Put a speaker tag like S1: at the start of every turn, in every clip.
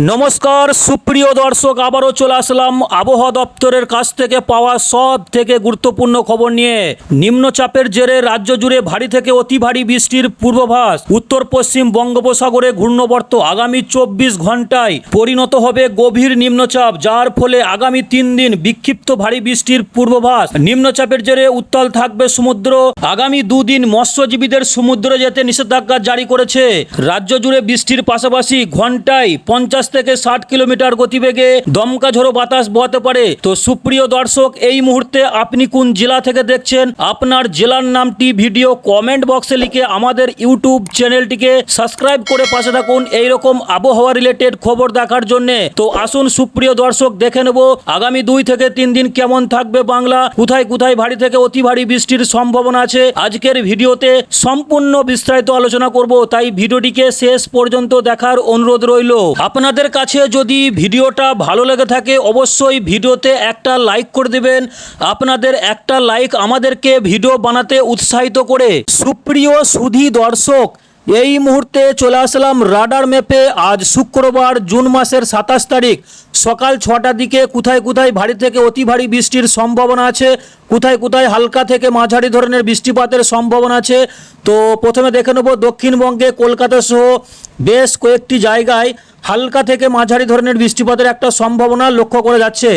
S1: নমস্কার, সুপ্রিয় দর্শক, আবারও চলে আসলাম আবহাওয়া দপ্তরের কাছ থেকে পাওয়া সব থেকে গুরুত্বপূর্ণ খবর নিয়ে। নিম্নচাপের জেরে রাজ্য জুড়ে ভারী থেকে অতি ভারী বৃষ্টির পূর্বাভাস। উত্তর পশ্চিম বঙ্গোপসাগরে ঘূর্ণবর্ত আগামী চব্বিশ ঘন্টায় পরিণত হবে গভীর নিম্নচাপ, যার ফলে আগামী তিন দিন বিক্ষিপ্ত ভারী বৃষ্টির পূর্বাভাস। নিম্নচাপের জেরে উত্তাল থাকবে সমুদ্র। আগামী দুদিন মৎস্যজীবীদের সমুদ্রে যেতে নিষেধাজ্ঞা জারি করেছে। রাজ্য জুড়ে বৃষ্টির পাশাপাশি ঘন্টায় পঞ্চাশ থেকে ষাট কিলোমিটার গতিবেগে দমকা ঝোড়ো বাতাস বহতে পারে। তো সুপ্রিয় দর্শক, এই মুহূর্তে আপনি কোন জেলা থেকে দেখছেন? আপনার জেলার নামটি ভিডিও কমেন্ট বক্সে লিখে আমাদের ইউটিউব চ্যানেলটিকে সাবস্ক্রাইব করে পাশে থাকুন এইরকম আবহাওয়া রিলেটেড খবর দেখার জন্য। তো আসুন সুপ্রিয় দর্শক, দেখে নেব আগামী দুই থেকে তিন দিন কেমন থাকবে বাংলা। কোথায় কোথায় ভারী থেকে অতি ভারী বৃষ্টির সম্ভাবনা আছে? আজকের ভিডিওতে সম্পূর্ণ বিস্তারিত আলোচনা করব, তাই ভিডিওটিকে শেষ পর্যন্ত দেখার অনুরোধ রইল। আপনাদের কাছে যদি ভিডিওটা ভালো লেগে থাকে, অবশ্যই ভিডিওতে একটা লাইক করে দেবেন। আপনাদের একটা লাইক আমাদেরকে ভিডিও বানাতে উৎসাহিত করে। সুপ্রিয় সুধী দর্শক, এই মুহূর্তে চলে আসলাম রাডার ম্যাপে। আজ শুক্রবার, জুন মাসের সাতাশ তারিখ। সকাল ছটার দিকে কোথায় কোথায় ভারী থেকে অতি ভারী বৃষ্টির সম্ভাবনা আছে? কোথায় কোথায় হালকা থেকে মাঝারি ধরনের বৃষ্টিপাতের সম্ভাবনা আছে? তো প্রথমে দেখে নেব দক্ষিণবঙ্গে কলকাতা সহ বেশ কয়েকটি জায়গায়। হালকা থেকে মাঝারি ধরনের বৃষ্টিপাতের একটা সম্ভাবনা লক্ষ্য করা যাচ্ছে।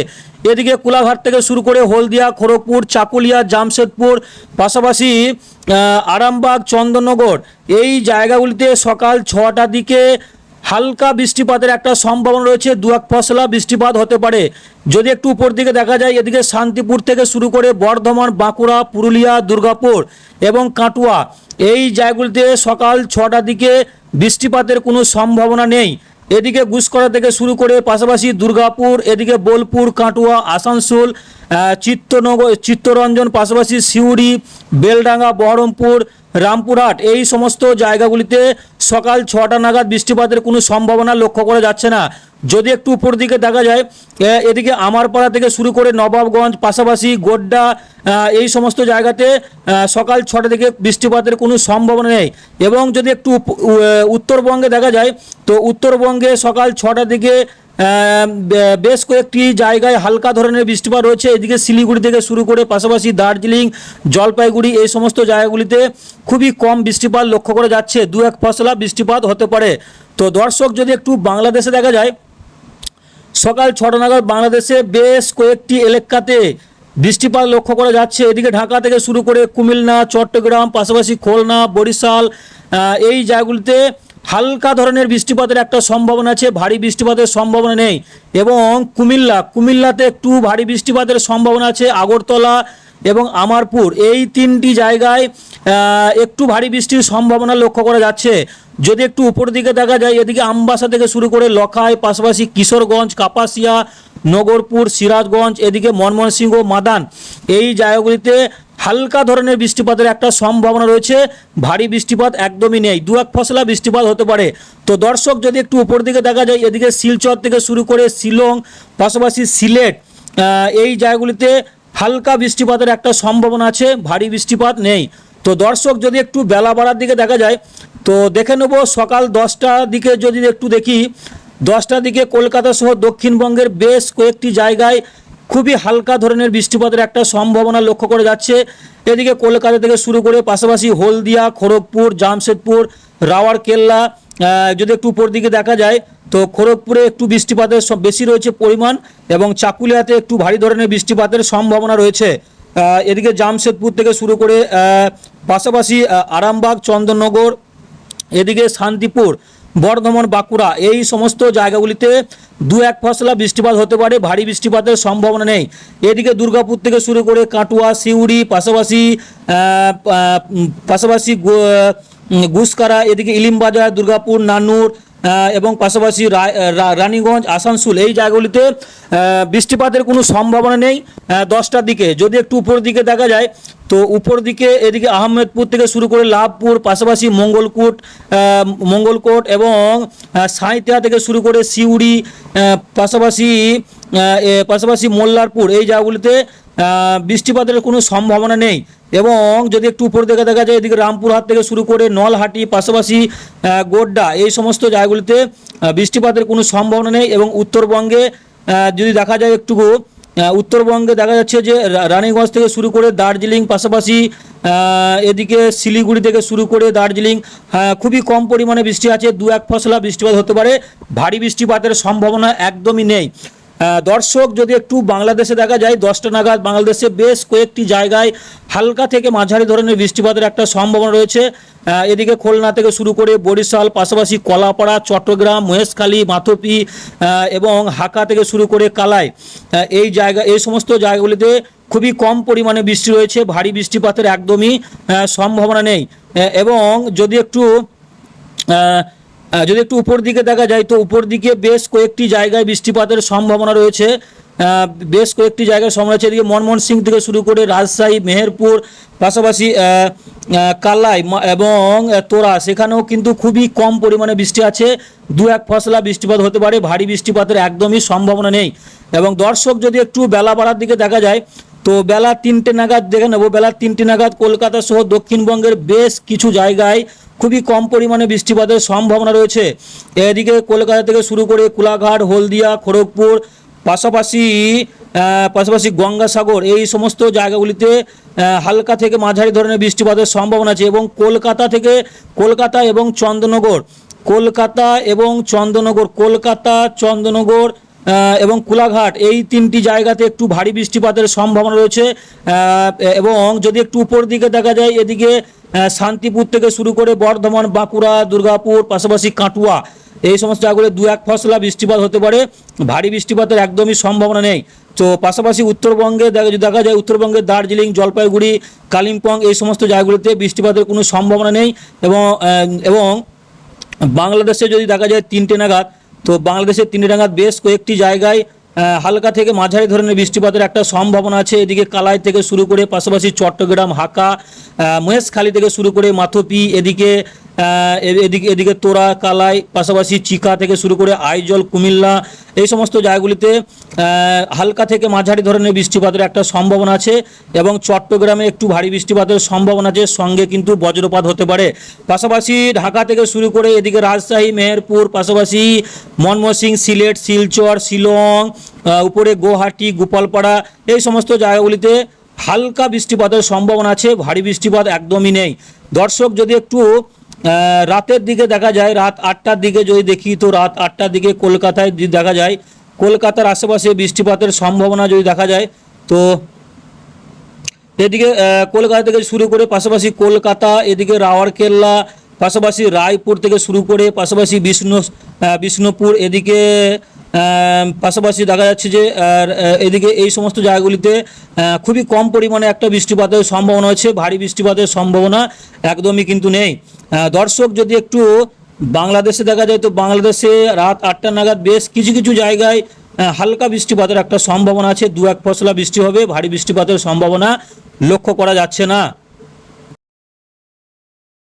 S1: এদিকে কোলাঘাট থেকে শুরু করে হলদিয়া, খড়গপুর, চাকুলিয়া, জামশেদপুর, পাশাপাশি আরামবাগ, চন্দননগর এই জায়গাগুলিতে সকাল ছটার দিকে হালকা বৃষ্টিপাতের একটা সম্ভাবনা রয়েছে। দু এক ফসলা বৃষ্টিপাত হতে পারে। যদি একটু উপর দিকে দেখা যায়, এদিকে শান্তিপুর থেকে শুরু করে বর্ধমান, বাঁকুড়া, পুরুলিয়া, দুর্গাপুর এবং কাটুয়া এই জায়গাগুলিতে সকাল ছটার দিকে বৃষ্টিপাতের কোনো সম্ভাবনা নেই। এদিকে গুসকরা থেকে শুরু করে পাশাপাশি দুর্গাপুর, এদিকে বোলপুর, কাটুয়া, আসানসোল চিত্তনগর চিত্তরঞ্জন, পাশাপাশি সিউড়ি, বেলডাঙ্গা, বহরমপুর রামপুরহাট, এই সমস্ত জায়গাগুলিতে সকাল ছটা নাগাদ বৃষ্টিপাতের কোনো সম্ভাবনা লক্ষ্য করা যাচ্ছে না। যদি একটু উপর দিকে দেখা যায় এদিকে আমারপাড়া থেকে শুরু করে নবাবগঞ্জ, পাশাপাশি গোড্ডা এই সমস্ত জায়গাতে সকাল ছটা থেকে বৃষ্টিপাতের কোনো সম্ভাবনা নেই। এবং যদি একটু উত্তরবঙ্গে দেখা যায়, তো উত্তরবঙ্গে সকাল ছটা বে- বেশ কয়েকটি জায়গায় হালকা ধরনের বৃষ্টিপাত রয়েছে। এদিকে শিলিগুড়ি থেকে শুরু করে পাশাপাশি দার্জিলিং, জলপাইগুড়ি এই সমস্ত জায়গাগুলিতে খুবই কম বৃষ্টিপাত লক্ষ্য করা যাচ্ছে। দু এক ফসলা বৃষ্টিপাত হতে পারে। তো দর্শক, যদি একটু বাংলাদেশে দেখা যায়, সকাল ছটা নাগাদ বাংলাদেশে বেশ কয়েকটি এলাকাতে বৃষ্টিপাত লক্ষ্য করা যাচ্ছে। এদিকে ঢাকা থেকে শুরু করে কুমিল্লা, চট্টগ্রাম, পাশাপাশি খুলনা, বরিশাল এই জায়গাগুলিতে হালকা ধরনের বৃষ্টিপাতের একটা সম্ভাবনা আছে, ভারী বৃষ্টিপাতের সম্ভাবনা নেই এবং কুমিল্লা, কুমিল্লাতে একটু ভারী বৃষ্টিপাতের সম্ভাবনা আছে, আগরতলা এবং আমারপুর। এই তিনটি জায়গায় একটু ভারী বৃষ্টির সম্ভাবনা লক্ষ্য করা যাচ্ছে। যদি একটু উপর দিকে দেখা যায়, এদিকে আমবাসা থেকে শুরু করে লখাই, পাশাপাশি কিশোরগঞ্জ, কাপাসিয়া, নগরপুর, সিরাজগঞ্জ, এদিকে ময়মনসিংহ মাদান। এই জায়গাগুলিতে হালকা ধরনের বৃষ্টিপাতের একটা সম্ভাবনা রয়েছে। ভারী বৃষ্টিপাত একদমই নেই। দু এক ফসলা বৃষ্টিপাত হতে পারে। তো দর্শক, যদি একটু উপর দিকে দেখা যায়, এদিকে শিলচর থেকে শুরু করে শিলং, পাশাপাশি সিলেট এই জায়গাগুলিতে হালকা বৃষ্টিপাতের একটা সম্ভাবনা আছে। ভারী বৃষ্টিপাত নেই। তো দর্শক, যদি একটু বেলা বাড়ার দিকে দেখা যায়, তো দেখে নেব সকাল দশটার দিকে যদি একটু দেখি দশটার দিকে কলকাতা সহ দক্ষিণবঙ্গের বেশ কয়েকটি জায়গায় খুবই হালকা ধরনের বৃষ্টিপাতের একটা সম্ভাবনা লক্ষ্য করে যাচ্ছে। এদিকে কলকাতা থেকে শুরু করে পাশাপাশি হলদিয়া, খড়গপুর, জামশেদপুর রাওয়ারকেল্লা যদি একটু উপর দিকে দেখা যায়, তো খড়গপুরে একটু বৃষ্টিপাতের বেশি রয়েছে পরিমাণ এবং চাকুলিয়াতে একটু ভারী ধরনের বৃষ্টিপাতের সম্ভাবনা রয়েছে। এদিকে জামশেদপুর থেকে শুরু করে পাশাপাশি আরামবাগ, চন্দননগর, এদিকে শান্তিপুর বর্ধমান, বাঁকুড়া, এই সমস্ত জায়গাগুলিতে দু এক ফসলা বৃষ্টিপাত হতে পারে, ভারী বৃষ্টিপাতের সম্ভাবনা নেই। এদিকে দুর্গাপুর থেকে শুরু করে কাটুয়া, সিউড়ি, পাশাপাশি পাশাপাশি গুসকারা, এদিকে ইলিমবাজার, দুর্গাপুর নানুর এবং পাশাপাশি রানীগঞ্জ, আসানসোল, এই জায়গাগুলিতে বৃষ্টিপাতের কোনো সম্ভাবনা নেই দশটার দিকে। যদি একটু উপর দিকে দেখা যায় তো উপর দিকে এদিকে আহমেদপুর থেকে শুরু করে লাভপুর পাশাপাশি মঙ্গলকোট মঙ্গলকোট এবং সাঁইতিয়া থেকে শুরু করে সিউড়ি পাশাপাশি পাশাপাশি মোল্লারপুর। এই জায়গাগুলিতে বৃষ্টিপাতের কোনো সম্ভাবনা নেই এবং যদি একটু উপর দিকে দেখা যায় এদিকে রামপুরহাট থেকে শুরু করে নলহাটি পাশাপাশি গোড্ডা এই সমস্ত জায়গাগুলিতে বৃষ্টিপাতের কোনো সম্ভাবনা নেই এবং উত্তরবঙ্গে যদি দেখা যায় একটু আহ, উত্তরবঙ্গে দেখা যাচ্ছে যে রানীগঞ্জ থেকে শুরু করে দার্জিলিং পাশাপাশি এদিকে শিলিগুড়ি থেকে শুরু করে দার্জিলিং আহ, খুবই কম পরিমাণে বৃষ্টি আছে দু এক ফসলা বৃষ্টিপাত হতে পারে। ভারী বৃষ্টিপাতের সম্ভাবনা একদমই নেই। দর্শক, যদি একটু বাংলাদেশে দেখা যায়, দশটা নাগাদ বাংলাদেশে বেশ কয়েকটি জায়গায় হালকা থেকে মাঝারি ধরনের বৃষ্টিপাতের একটা সম্ভাবনা রয়েছে। এদিকে খুলনা থেকে শুরু করে বরিশাল, পাশাপাশি কলাপাড়া, চট্টগ্রাম, মহেশখালী, মাথপি এবং হাকা থেকে শুরু করে কালাই। এই জায়গা, এই সমস্ত জায়গাগুলিতে খুবই কম পরিমাণে বৃষ্টি রয়েছে, ভারী বৃষ্টিপাতের একদমই সম্ভাবনা নেই। এবং যদি একটু যদি একটু উপর দিকে দেখা যায় তো উপর দিকে বেশ কয়েকটি জায়গায় বৃষ্টিপাতের সম্ভাবনা রয়েছে। বেশ কয়েকটি জায়গায় সম্ভাবনা আছে এদিকে মনমোহন সিং থেকে শুরু করে রাজশাহী, মেহেরপুর, পাশাপাশি কালাই এবং তোরা, সেখানেও কিন্তু খুবই কম পরিমাণে বৃষ্টি আছে। দু এক ফসলা বৃষ্টিপাত হতে পারে, ভারী বৃষ্টিপাতের একদমই সম্ভাবনা নেই। এবং দর্শক যদি একটু বেলা বাড়ার দিকে দেখা যায়, তো বেলা তিনটে নাগাদ দেখে নেব। বেলা তিনটে নাগাদ কলকাতা সহ দক্ষিণবঙ্গের বেশ কিছু জায়গায় খুবই কম পরিমাণে বৃষ্টিপাতের সম্ভাবনা রয়েছে। এদিকে কলকাতা থেকে শুরু করে কোলাঘাট, হলদিয়া, খড়গপুর, পাশাপাশি পাশাপাশি গঙ্গাসাগর, এই সমস্ত জায়গাগুলিতে হালকা থেকে মাঝারি ধরনের বৃষ্টিপাতের সম্ভাবনা আছে এবং কলকাতা থেকে কলকাতা এবং চন্দ্রনগর কলকাতা এবং চন্দ্রনগর কলকাতা চন্দ্রনগর এবং কোলাঘাট, এই তিনটি জায়গাতে একটু ভারী বৃষ্টিপাতের সম্ভাবনা রয়েছে। এবং যদি একটু উপর দিকে দেখা যায়, এদিকে শান্তিপুর থেকে শুরু করে বর্ধমান, বাঁকুড়া, দুর্গাপুর, পাশাপাশি কাটুয়া। এই সমস্ত জায়গাগুলো দু এক ফসলা বৃষ্টিপাত হতে পারে। ভারী বৃষ্টিপাতের একদমই সম্ভাবনা নেই। তো পাশাপাশি উত্তরবঙ্গে দেখা যায় উত্তরবঙ্গে দার্জিলিং, জলপাইগুড়ি, কালিম্পং এই সমস্ত জায়গাগুলিতে বৃষ্টিপাতের কোনো সম্ভাবনা নেই এবং এবং বাংলাদেশে যদি দেখা যায় তিনটে নাগাদ, তো বাংলাদেশের তিনটে নাগাদ বেশ কয়েকটি জায়গায় হালকা থেকে মাঝারি ধরনের বৃষ্টিপাতের একটা সম্ভাবনা আছে। এদিকে কালাই থেকে শুরু করে পাশাপাশি চট্টগ্রাম হাকা মহেশখালী থেকে শুরু করে মাথপি, এদিকে এদিকে এদিকে তোরা, কালাই, পাশাপাশি চিকা থেকে শুরু করে আইজল, কুমিল্লা, এই সমস্ত জায়গাগুলিতে হালকা থেকে মাঝারি ধরনের বৃষ্টিপাতের একটা সম্ভাবনা আছে এবং চট্টগ্রামে একটু ভারী বৃষ্টিপাতের সম্ভাবনা আছে, সঙ্গে কিন্তু বজ্রপাত হতে পারে। পাশাপাশি ঢাকা থেকে শুরু করে এদিকে রাজশাহী, মেহেরপুর, পাশাপাশি মনমোহসিং সিলেট, শিলচর, শিলং উপরে গুয়াহাটি, গোপালপাড়া, এই সমস্ত জায়গাগুলিতে হালকা বৃষ্টিপাতের সম্ভাবনা আছে, ভারী বৃষ্টিপাত একদমই নেই। দর্শক, যদি একটু রাতের দিকে দেখা যায়, রাত আটটার দিকে যদি দেখি, তো রাত আটটার দিকে কলকাতায় দেখা যায়। কলকাতার আশেপাশে বৃষ্টিপাতের সম্ভাবনা যদি দেখা যায়, তো এদিকে কলকাতা থেকে শুরু করে পাশাপাশি কলকাতা, এদিকে রাওয়ারকেল্লা পাশাপাশি রায়পুর থেকে শুরু করে পাশাপাশি বিষ্ণু বিষ্ণুপুর, এদিকে পাশাপাশি দেখা যাচ্ছে যে এদিকে এই সমস্ত জায়গাগুলিতে খুবই কম পরিমাণে একটা বৃষ্টিপাতের সম্ভাবনা আছে। ভারী বৃষ্টিপাতের সম্ভাবনা একদমই কিন্তু নেই। দর্শক, যদি একটু বাংলাদেশে দেখা যায়, তো বাংলাদেশে রাত আটটা নাগাদ বেশ কিছু কিছু জায়গায় হালকা বৃষ্টিপাতের একটা সম্ভাবনা আছে। দু এক ফসলা বৃষ্টি হবে, ভারী বৃষ্টিপাতের সম্ভাবনা লক্ষ্য করা যাচ্ছে না।